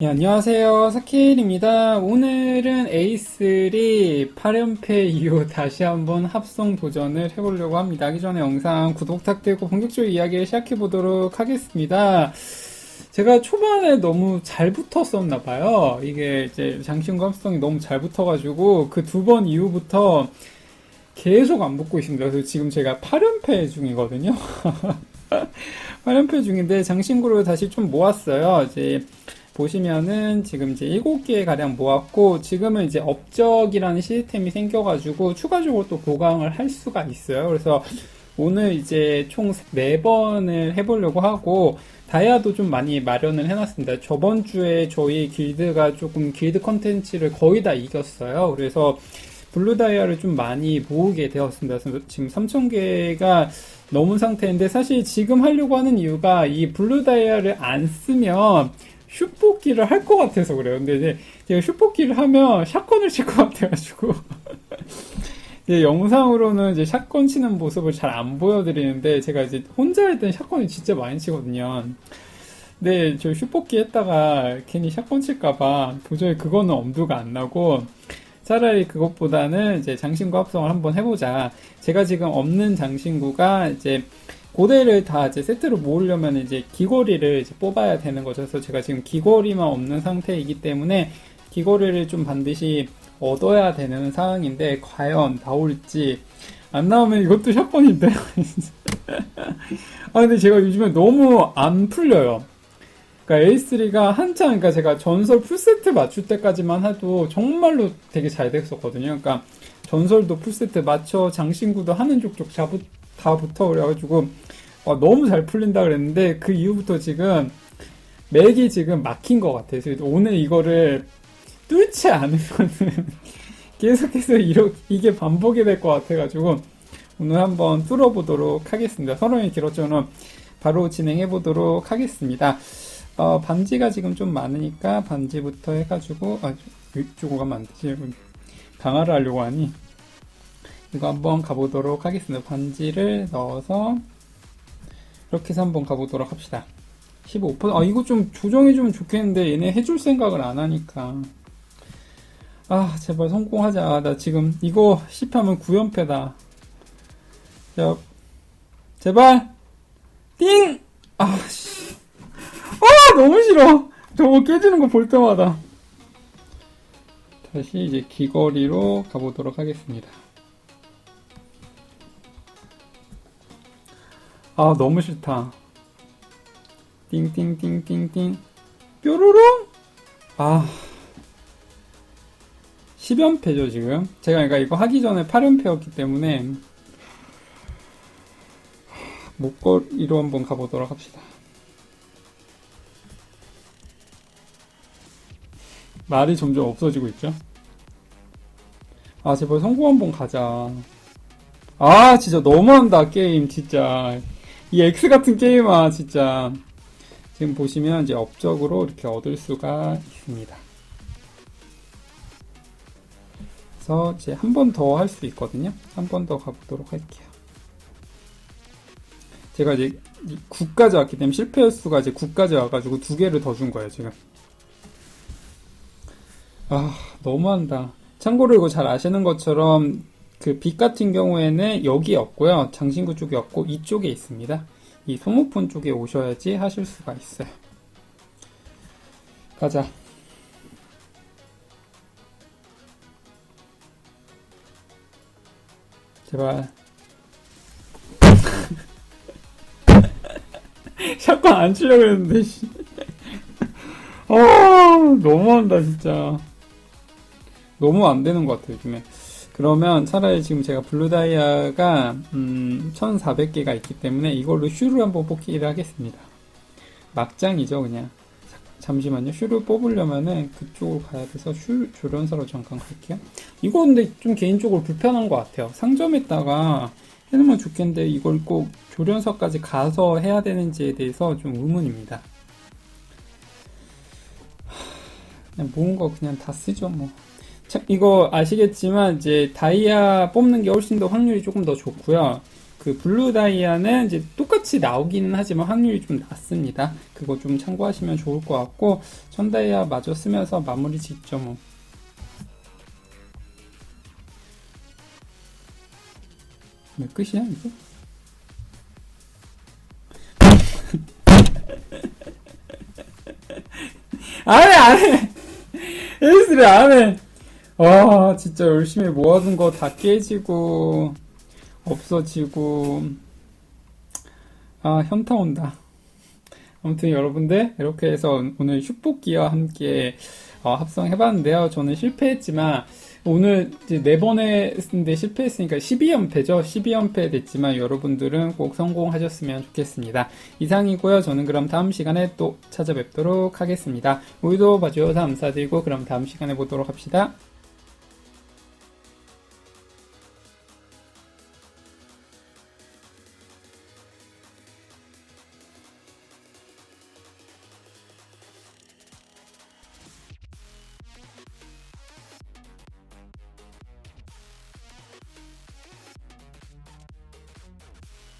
네, 안녕하세요. 사케일입니다. 오늘은 A3 8연패 이후 다시 한번 합성 도전을 해보려고 합니다. 하기 전에 영상 구독 부탁드리고 본격적으로 이야기를 시작해 보도록 하겠습니다. 제가 초반에 너무 잘 붙었었나 봐요. 이게 이제 장신구 합성이 너무 잘 붙어가지고 그 두 번 이후부터 계속 안 붙고 있습니다. 그래서 지금 제가 8연패 중이거든요. 8연패 중인데 장신구를 다시 좀 모았어요. 이제 보시면은 지금 이제 7개 가량 모았고 지금은 이제 업적이라는 시스템이 생겨가지고 추가적으로 또 보강을 할 수가 있어요. 그래서 오늘 이제 총 4번을 해보려고 하고 다이아도 좀 많이 마련을 해놨습니다. 저번 주에 저희 길드가 조금 길드 컨텐츠를 거의 다 이겼어요. 그래서 블루 다이아를 좀 많이 모으게 되었습니다. 지금 3,000개가 넘은 상태인데 사실 지금 하려고 하는 이유가 이 블루 다이아를 안 쓰면 슈퍼키를 할 것 같아서 그래요. 근데 이제 제가 슈퍼키를 하면 샷건을 칠 것 같아가지고 이제 영상으로는 이제 샷건 치는 모습을 잘 안 보여드리는데 제가 이제 혼자 할 땐 샷건을 진짜 많이 치거든요. 근데 저 슈퍼키 했다가 괜히 샷건 칠까봐 도저히 그거는 엄두가 안 나고 차라리 그것보다는 이제 장신구 합성을 한번 해보자. 제가 지금 없는 장신구가 이제 고대를 다 이제 세트로 모으려면 이제 귀걸이를 이제 뽑아야 되는 거죠. 그래서 제가 지금 귀걸이만 없는 상태이기 때문에 귀걸이를 좀 반드시 얻어야 되는 상황인데 과연 나올지 안 나오면 이것도 샷건인데. 아 근데 제가 요즘에 너무 안 풀려요. 그러니까 A3가 한창 그러니까 제가 전설 풀세트 맞출 때까지만 해도 정말로 되게 잘 됐었거든요. 그러니까 전설도 풀세트 맞춰 장신구도 하는 족족 잡 다 붙어 그래가지고 어, 너무 잘 풀린다 그랬는데 그 이후부터 지금 맥이 지금 막힌 것 같아요. 그래서 오늘 이거를 뚫지 않으면은 계속해서 이러, 이게 반복이 될 것 같아가지고 오늘 한번 뚫어보도록 하겠습니다. 서론이 길었죠는 바로 진행해 보도록 하겠습니다. 어, 반지가 지금 좀 많으니까 반지부터 해가지고 아 이쪽으로 가면 안 되지. 강화를 하려고 하니 이거 한번 가보도록 하겠습니다. 반지를 넣어서 이렇게 해서 한번 가보도록 합시다. 15%. 아, 이거 좀 조정해주면 좋겠는데 얘네 해줄 생각을 안 하니까. 아, 제발 성공하자. 나 지금 이거 10하면 9연패다. 자, 제발! 띵! 아, 씨. 아, 너무 싫어! 저거 깨지는 거 볼 때마다. 다시 이제 귀걸이로 가보도록 하겠습니다. 아 너무 싫다. 띵띵띵띵띵. 뾰로롱! 아. 10연패죠 지금. 제가 그러니까 이거 하기 전에 8연패였기 때문에 목걸이로 한번 가보도록 합시다. 말이 점점 없어지고 있죠? 아 제발 성공 한번 가자. 아 진짜 너무한다 게임 진짜 이 X 같은 게임아 진짜 지금 보시면 이제 업적으로 이렇게 얻을 수가 있습니다. 그래서 이제 한 번 더 할 수 있거든요. 한 번 더 가보도록 할게요. 제가 이제 9까지 왔기 때문에 실패 횟수가 이제 9까지 와가지고 두 개를 더 준 거예요 지금. 아 너무한다. 참고로 이거 잘 아시는 것처럼 그 빛 같은 경우에는 여기 없고요. 장신구 쪽에 없고 이쪽에 있습니다. 이 소모폰 쪽에 오셔야지 하실 수가 있어요. 가자. 제발. 샷건 안 치려고 했는데, 씨. 아, 너무한다, 진짜. 너무 안 되는 것 같아요, 요즘에. 그러면 차라리 지금 제가 블루다이아가 음, 1400개가 있기 때문에 이걸로 슈를 한번 뽑기를 하겠습니다. 막장이죠 그냥. 잠시만요. 슈를 뽑으려면은 그쪽으로 가야 돼서 슈 조련사로 잠깐 갈게요. 이거 근데 좀 개인적으로 불편한 것 같아요. 상점에다가 해놓으면 좋겠는데 이걸 꼭 조련사까지 가서 해야 되는지에 대해서 좀 의문입니다. 그냥 모은 거 그냥 다 쓰죠 뭐. 참, 이거 아시겠지만 이제 다이아 뽑는 게 훨씬 더 확률이 조금 더 좋고요. 그 블루 다이아는 이제 똑같이 나오기는 하지만 확률이 좀 낮습니다. 그거 좀 참고하시면 좋을 것 같고 천 다이아 마저 쓰면서 마무리 짓죠 뭐. 왜 끝이야 이거? 안해 안해 에이스를 안해 와 진짜 열심히 모아둔 거 다 깨지고 없어지고. 아 현타 온다. 아무튼 여러분들 이렇게 해서 오늘 슈퍼기와 함께 어, 합성해봤는데요. 저는 실패했지만 오늘 네 번에 실패했으니까 12연패죠? 12연패 됐지만 여러분들은 꼭 성공하셨으면 좋겠습니다. 이상이고요. 저는 그럼 다음 시간에 또 찾아뵙도록 하겠습니다. 오늘도 봐주셔서 감사드리고 그럼 다음 시간에 보도록 합시다